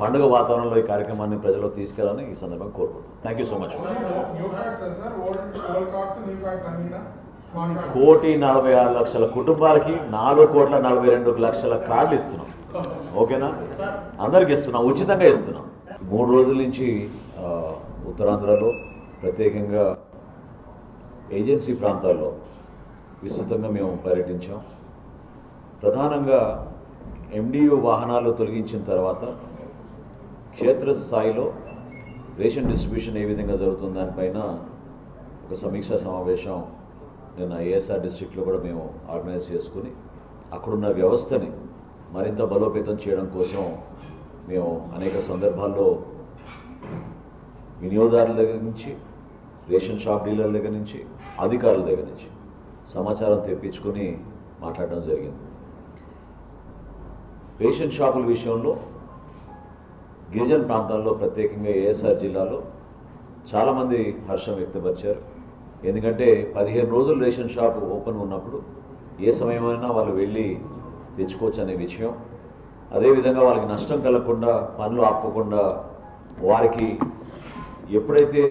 పండుగ వాతావరణంలో ఈ కార్యక్రమాన్ని ప్రజలకు తీసుకెళ్ళాలని ఈ సందర్భంగా కోరుకుంటున్నాను థ్యాంక్ యూ సో మచ్ కోటి నలభై ఆరు లక్షల కుటుంబాలకి నాలుగు కోట్ల నలభై రెండు లక్షల కార్డులు ఇస్తున్నాం. ఓకేనా? అందరికి ఇస్తున్నాం ఉచితంగా ఇస్తున్నాం. మూడు రోజుల నుంచి ఉత్తరాంధ్రలో ప్రత్యేకంగా ఏజెన్సీ ప్రాంతాల్లో విస్తృతంగా మేము పర్యటించాం. ప్రధానంగా ఎండియు వాహనాలు తొలగించిన తర్వాత క్షేత్రస్థాయిలో రేషన్ డిస్ట్రిబ్యూషన్ ఏ విధంగా జరుగుతుంది దానిపైన ఒక సమీక్షా సమావేశం నిన్న ఏఎస్ఆర్ డిస్ట్రిక్ట్లో కూడా మేము ఆర్గనైజ్ చేసుకుని అక్కడున్న వ్యవస్థని మరింత బలోపేతం చేయడం కోసం మేము అనేక సందర్భాల్లో వినియోగదారుల దగ్గర నుంచి రేషన్ షాప్ డీలర్ల దగ్గర నుంచి అధికారుల దగ్గర నుంచి సమాచారం తెప్పించుకొని మాట్లాడడం జరిగింది. రేషన్ షాపుల విషయంలో గిరిజన ప్రాంతాల్లో ప్రత్యేకంగా ఏఎస్ఆర్ జిల్లాలో చాలామంది హర్షం వ్యక్తపరిచారు. ఎందుకంటే పదిహేను రోజులు రేషన్ షాప్ ఓపెన్ ఉన్నప్పుడు ఏ సమయమైనా వాళ్ళు వెళ్ళి తెచ్చుకోవచ్చు అనే విషయం. అదేవిధంగా వాళ్ళకి నష్టం కలగకుండా పనులు ఆపకుండా వారికి ఎప్పుడైతే